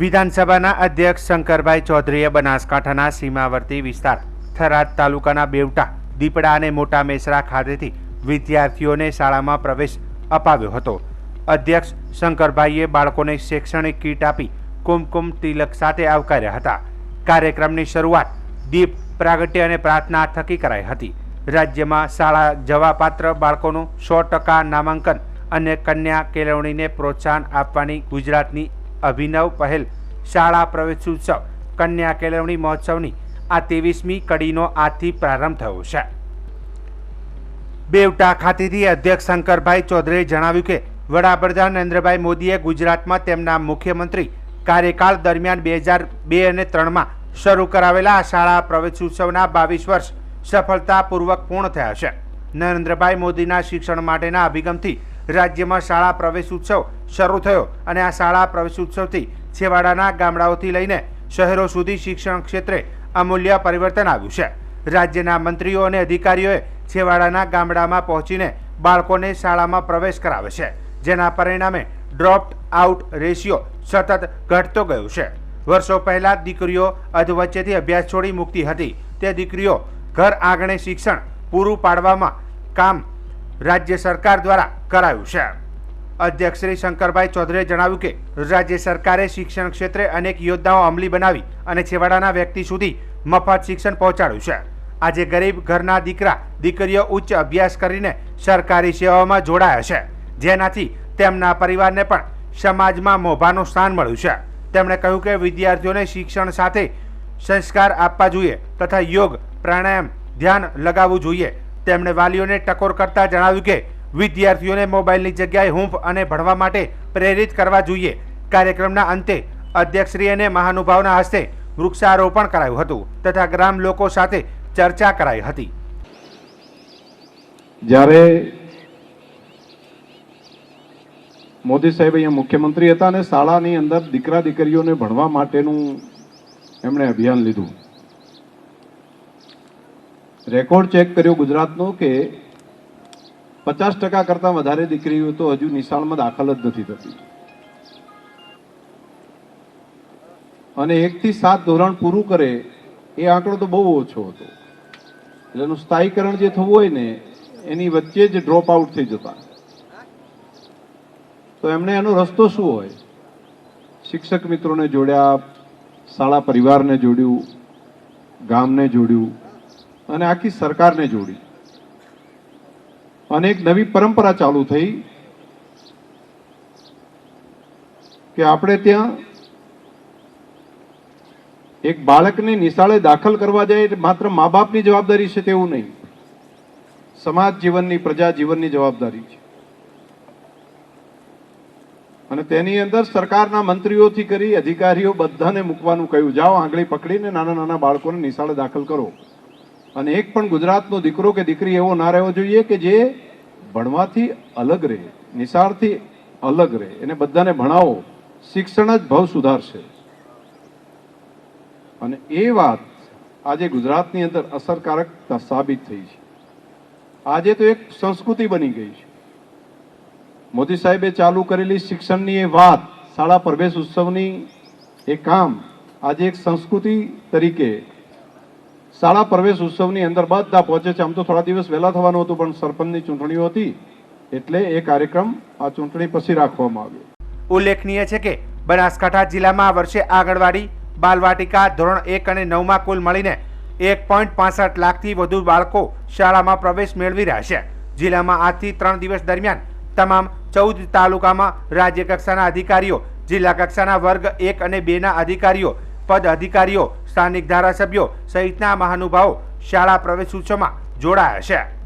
વિધાનસભાના અધ્યક્ષ શંકરભાઈ ચૌધરીએ બનાસકાંઠાના સીમાવર્તી વિસ્તાર થરાદ તાલુકાના બેવટા, દીપડા અને મોટા મેસરા ખાતેથી વિદ્યાર્થીઓને શાળામાં પ્રવેશ અપાવ્યો હતો. અધ્યક્ષ શંકરભાઈએ બાળકોને શૈક્ષણિક કીટ આપી કુમકુમ તિલક સાથે આવકાર્યા હતા. કાર્યક્રમની શરૂઆત દીપ, પ્રાગટ્ય અને પ્રાર્થના થકી કરાઈ હતી. રાજ્યમાં શાળા જવાપાત્ર બાળકોનું સો ટકા નામાંકન અને કન્યા કેળવણીને પ્રોત્સાહન આપવાની ગુજરાતની અભિનવ પહેલ, શાળા પ્રવેશોત્સવ કન્યા કેળવણી મહોત્સવની આ ત્રેવીસમી કડીનો આજથી પ્રારંભ થયો છે. બેવટા ખાતેથી અધ્યક્ષ શંકરભાઈ ચૌધરીએ જણાવ્યું કે, વડાપ્રધાન નરેન્દ્રભાઈ મોદીએ ગુજરાતમાં તેમના મુખ્યમંત્રી કાર્યકાળ દરમિયાન બે હજાર બે અને ત્રણમાં શરૂ કરાવેલા શાળા પ્રવેશોત્સવના બાવીસ વર્ષ સફળતાપૂર્વક પૂર્ણ થયા છે. નરેન્દ્રભાઈ મોદીના શિક્ષણ માટેના અભિગમથી રાજ્યમાં શાળા પ્રવેશ ઉત્સવ શરૂ થયો અને આ શાળા પ્રવેશ ઉત્સવથી છેવાડાના ગામડાઓથી લઈને શહેરો સુધી શિક્ષણ ક્ષેત્રે અમૂલ્ય પરિવર્તન આવ્યું છે. રાજ્યના મંત્રીઓ અને અધિકારીઓએ છેવાડાના ગામડામાં પહોંચીને બાળકોને શાળામાં પ્રવેશ કરાવે છે, જેના પરિણામે ડ્રોપ આઉટ રેશિયો સતત ઘટતો ગયો છે. વર્ષો પહેલાં દીકરીઓ અધવચ્ચેથી અભ્યાસ છોડી મૂકતી હતી. તે દીકરીઓ ઘર આંગણે શિક્ષણ પૂરું પાડવામાં કામ રાજ્ય સરકાર દ્વારા કરાયું છે. અધ્યક્ષ શ્રી શંકરભાઈ ચૌધરીએ જણાવ્યું કે, રાજ્ય સરકારે શિક્ષણ ક્ષેત્રે અનેક યોજનાઓ અમલી બનાવી અને છેવાડાના વ્યક્તિ સુધી મફત શિક્ષણ પહોંચાડ્યું છે. આજે ગરીબ ઘરના દીકરા, દીકરીઓ ઉચ્ચ અભ્યાસ કરીને સરકારી સેવાઓમાં જોડાયા છે. જેનાથી તેમના પરિવારને પણ સમાજમાં મોભાનું સ્થાન મળ્યું છે. તેમણે કહ્યું કે, વિદ્યાર્થીઓને શિક્ષણ સાથે સંસ્કાર આપવા જોઈએ તથા યોગ, પ્રાણાયામ, ધ્યાન લગાવવું જોઈએ. તેમણે વાલીઓને ટકોર કરતા જણાવ્યું કે, વિદ્યાર્થીઓને મોબાઈલની જગ્યાએ હૂંફ અને ભણવા માટે પ્રેરિત કરવા જોઈએ. કાર્યક્રમના અંતે અધ્યક્ષશ્રી અને મહાનુભાવના હસ્તે વૃક્ષારોપણ કરાયું હતું તથા ગ્રામ લોકો સાથે ચર્ચા કરાઈ હતી. જ્યારે મોદી સાહેબ અહીંયા મુખ્યમંત્રી હતા અને શાળાની અંદર દીકરા દીકરીઓને ભણવા માટેનું એમણે અભિયાન લીધું. રેકોર્ડ ચેક કર્યો ગુજરાતનો કે પચાસ ટકા કરતાં વધારે દીકરીઓ તો હજુ નિશાળમાં દાખલ જ નથી થતી. અને એકથી સાત ધોરણ પૂરું કરે, એ આંકડો તો બહુ ઓછો હતો. એટલે એનું સ્થાયીકરણ જે થવું હોય ને, એની વચ્ચે જ ડ્રોપ આઉટ થઈ જતા. તો એમને એનો રસ્તો શું હોય? શિક્ષક મિત્રોને જોડ્યા, શાળા પરિવારને જોડ્યું, ગામને જોડ્યું અને આખી સરકારને જોડી. અને એક નવી પરંપરા ચાલુ થઈ કે આપણે ત્યાં એક બાળકને નિશાળે દાખલ કરવા જાય માત્ર મા બાપની જવાબદારી છે તેવું નહીં. સમાજ જીવનની, પ્રજા જીવનની જવાબદારી છે. અને તેની અંદર સરકારના મંત્રીઓથી કરી અધિકારીઓ બધાને મૂકવાનું કહ્યું. જાઓ આંગળી પકડીને નાના નાના બાળકોને નિશાળે દાખલ કરો. અને એક પણ ગુજરાતનો દીકરો કે દીકરી એવો ના રહેવો જોઈએ કે જે ભણવાથી અલગ રહે નિશાળથી અલગ રહે. એને બધાને ભણાવો. શિક્ષણ જ ભાવ સુધારશે. અને એ વાત આજે ગુજરાતની અંદર અસરકારક સાબિત થઈ છે. આજે તો એક સંસ્કૃતિ બની ગઈ છે. મોદી સાહેબે ચાલુ કરેલી શિક્ષણની એ વાત, શાળા પ્રવેશ ઉત્સવની એ કામ આજે એક સંસ્કૃતિ તરીકે શાળા પ્રવેશ ઉત્સવની અંદર બધા પહોંચે છે. આમ તો થોડા દિવસ વહેલા થવાનું હતું, પણ સરપંચની ચૂંટણીઓ હતી એટલે એ કાર્યક્રમ આ ચૂંટણી પછી રાખવામાં આવ્યો. ઉલ્લેખનીય છે કે બનાસકાંઠા જિલ્લામાં આ વર્ષે આંગણવાડી, બાલવાટિકા, ધોરણ એક અને નવમાં કુલ મળીને એક પોઈન્ટ પાસઠ લાખથી વધુ બાળકો શાળામાં પ્રવેશ મેળવી રહ્યા છે. જિલ્લામાં આજથી ત્રણ દિવસ દરમિયાન તમામ ચૌદ તાલુકામાં રાજ્ય કક્ષાના અધિકારીઓ, જિલ્લા કક્ષાના વર્ગ એક અને બેના અધિકારીઓ, પદ અધિકારીઓ સ્થાનિક ધારાસભ્યો સહિતના મહાનુભાવો શાળા પ્રવેશોત્સવમાં જોડાયા છે.